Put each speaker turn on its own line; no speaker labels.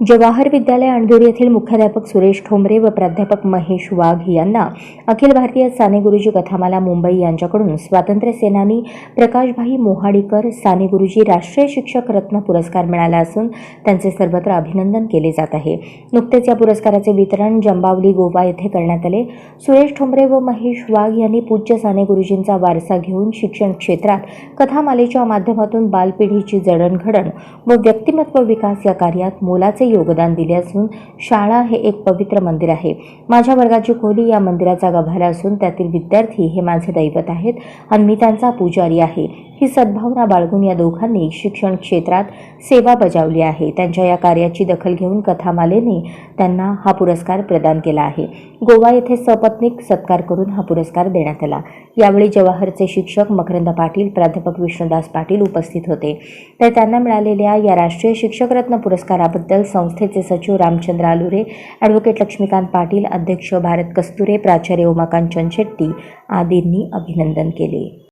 जवाहर विद्यालय अणदूर येथील मुख्याध्यापक सुरेश ठोंबरे व प्राध्यापक महेश वाघ यांना अखिल भारतीय साने गुरुजी कथामाला मुंबई यांच्याकडून स्वातंत्र्य सेनानी प्रकाशभाई मोहाडीकर साने गुरुजी राष्ट्रीय शिक्षक रत्न पुरस्कार मिळाला असून त्यांचे सर्वत्र अभिनंदन केले जात आहे. नुकतेच या पुरस्काराचे वितरण जंबावली गोवा येथे करण्यात आले. सुरेश ठोंबरे व महेश वाघ यांनी पूज्य साने गुरुजींचा वारसा घेऊन शिक्षण क्षेत्रात कथामालेच्या माध्यमातून बालपिढीची जडणघडण व व्यक्तिमत्व विकास या कार्यात मोलाचे योगदान दिले असून शाळा हे एक पवित्र मंदिर आहे. माझ्या वर्गाची खोली या मंदिराचा गभारा असून त्यातील विद्यार्थी हे माझे दैवत आहेत आणि मी त्यांचा पुजारी आहे. ही सद्भावना बाळगून या दोघांनी शिक्षण क्षेत्रात सेवा बजावली आहे. त्यांच्या या कार्याची दखल घेऊन कथामालेने त्यांना हा पुरस्कार प्रदान केला आहे. गोवा येथे सपत्नीक सत्कार करून हा पुरस्कार देण्यात आला. यावेळी जवाहरचे शिक्षक मकरंद पाटील प्राध्यापक विष्णुदास पाटील उपस्थित होते. तर त्यांना मिळालेल्या या राष्ट्रीय शिक्षक रत्न पुरस्काराबद्दल संस्थेचे सचिव रामचंद्र आलुरे ॲडव्होकेट लक्ष्मीकांत पाटील अध्यक्ष भारत कस्तुरे प्राचार्य उमाकांत चनशेट्टी आदींनी अभिनंदन केले.